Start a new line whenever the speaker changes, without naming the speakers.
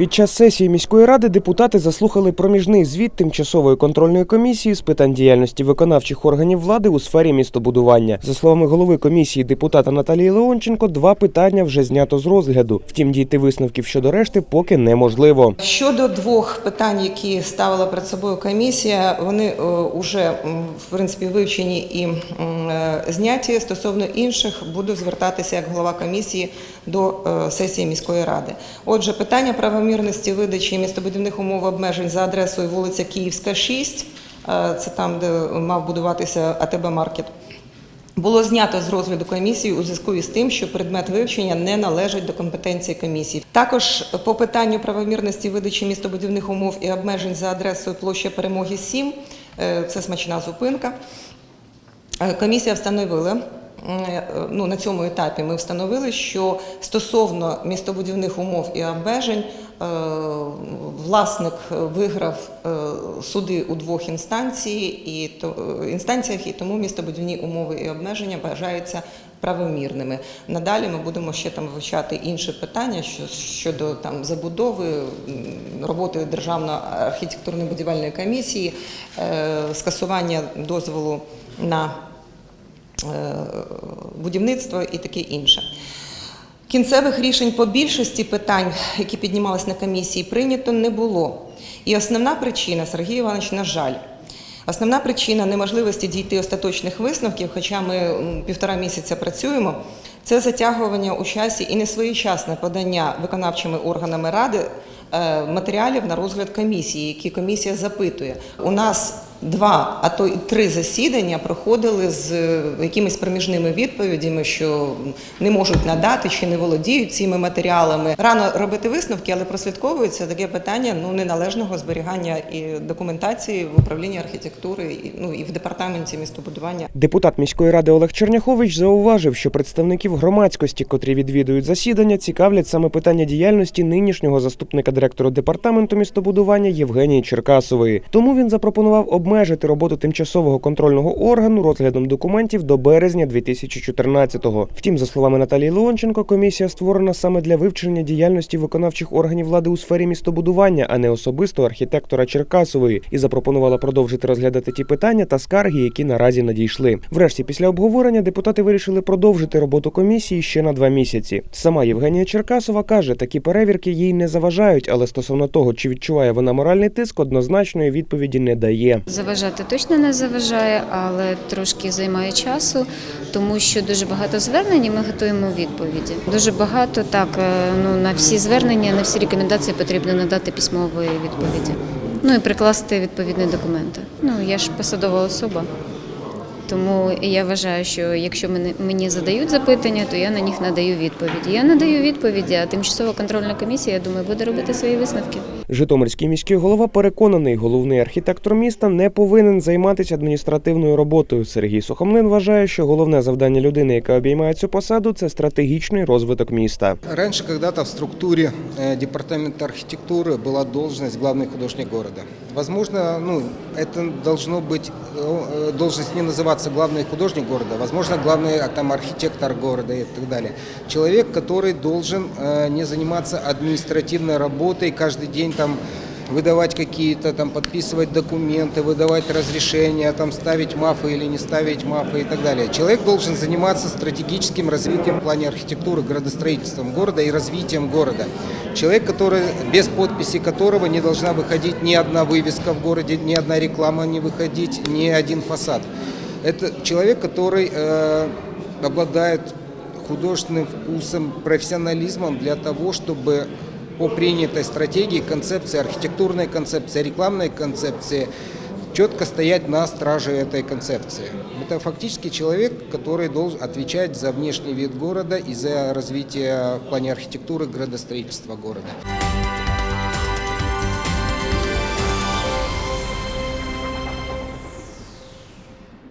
Під час сесії міської ради депутати заслухали проміжний звіт тимчасової контрольної комісії з питань діяльності виконавчих органів влади у сфері містобудування. За словами голови комісії депутата Наталії Леонченко, два питання вже знято з розгляду. Втім, дійти висновків щодо решти поки неможливо.
Щодо двох питань, які ставила перед собою комісія, вони вже в принципі вивчені і е, зняті. Стосовно інших буду звертатися як голова комісії до е, сесії міської ради. Отже, питання правомірності видачі містобудівних умов обмежень за адресою вулиця Київська, 6, е, це там, де мав будуватися АТБ Маркет. Було знято з розгляду комісії у зв'язку із тим, що предмет вивчення не належить до компетенції комісії. Також по питанню правомірності видачі містобудівних умов і обмежень за адресою площа Перемоги 7, е, це смачна зупинка. Е, Комісія встановила. Ну, на цьому етапі ми встановили, що стосовно містобудівних умов і обмежень власник виграв е, суди у двох інстанції і то, е, інстанціях, і тому містобудівні умови і обмеження вважаються правомірними. Надалі ми будемо ще там вивчати інші питання щодо там забудови, роботи Державної архітектурно будівельної комісії, е, скасування дозволу на е, будівництво і таке інше. Кінцевих рішень по більшості питань, які піднімались на комісії, прийнято не було. І основна причина, Сергій Іванович, на жаль, основна причина неможливості дійти остаточних висновків, хоча ми півтора місяця працюємо, це затягування у часі і несвоєчасне подання виконавчими органами ради е, матеріалів на розгляд комісії, які комісія запитує. У нас два, а то й три засідання проходили з е, якимись проміжними відповідями, що не можуть надати чи не володіють цими матеріалами. Рано робити висновки, але прослідковується таке питання ну неналежного зберігання і документації в управлінні архітектури, і, ну і в департаменті містобудування.
Депутат міської ради Олег Черняхович зауважив, що представників громадськості, котрі відвідують засідання, цікавлять саме питання діяльності нинішнього заступника директора департаменту містобудування Євгенії Черкасової. Тому він запропонував обмежити роботу тимчасового контрольного органу розглядом документів до березня 2014-го. Втім, за словами Наталії Леонченко, комісія створена саме для вивчення діяльності виконавчих органів влади у сфері містобудування, а не особисто архітектора Черкасової, і запропонувала продовжити розглядати ті питання та скарги, які наразі надійшли. Врешті, після обговорення, депутати вирішили продовжити роботу комісії ще на два місяці. Сама Євгенія Черкасова каже, такі перевірки їй не заважають, але стосовно того, чи відчуває вона моральний тиск, однозначної відповіді не дає.
Заважати точно не заважає, але трошки займає часу, тому що дуже багато звернень і ми готуємо відповіді. Дуже багато так. е, Ну на всі звернення, на всі рекомендації потрібно надати письмової відповіді. Ну і прикласти відповідні документи. Ну я ж посадова особа. Тому я вважаю, що якщо мені задають запитання, то я на них надаю відповіді. Я надаю відповіді, а тимчасова контрольна комісія, я думаю, буде робити свої висновки.
Житомирський міський голова переконаний, головний архітектор міста не повинен займатися адміністративною роботою. Сергій Сухомлин вважає, що головне завдання людини, яка обіймає цю посаду, це стратегічний розвиток міста.
Раньше когда-то в структуре э, департамента архитектуры была должность главный художник города. Возможно, ну, это должно быть, э, должность не называться главный художник города, возможно, главный а, там, архитектор города и так далее. Человек, который должен э, не заниматься административной работой, каждый день там выдавать какие-то, там, подписывать документы, выдавать разрешения, там, ставить мафы или не ставить мафы и так далее. Человек должен заниматься стратегическим развитием в плане архитектуры, градостроительством города и развитием города. Человек, который, без подписи которого не должна выходить ни одна вывеска в городе, ни одна реклама не выходить, ни один фасад. Это человек, который э, обладает художественным вкусом, профессионализмом для того, чтобы по принятой стратегии, концепции, архитектурной концепции, рекламной концепции четко стоять на страже этой концепции. Это фактически человек, который должен отвечать за внешний вид города и за развитие в плане архитектуры градостроительства города.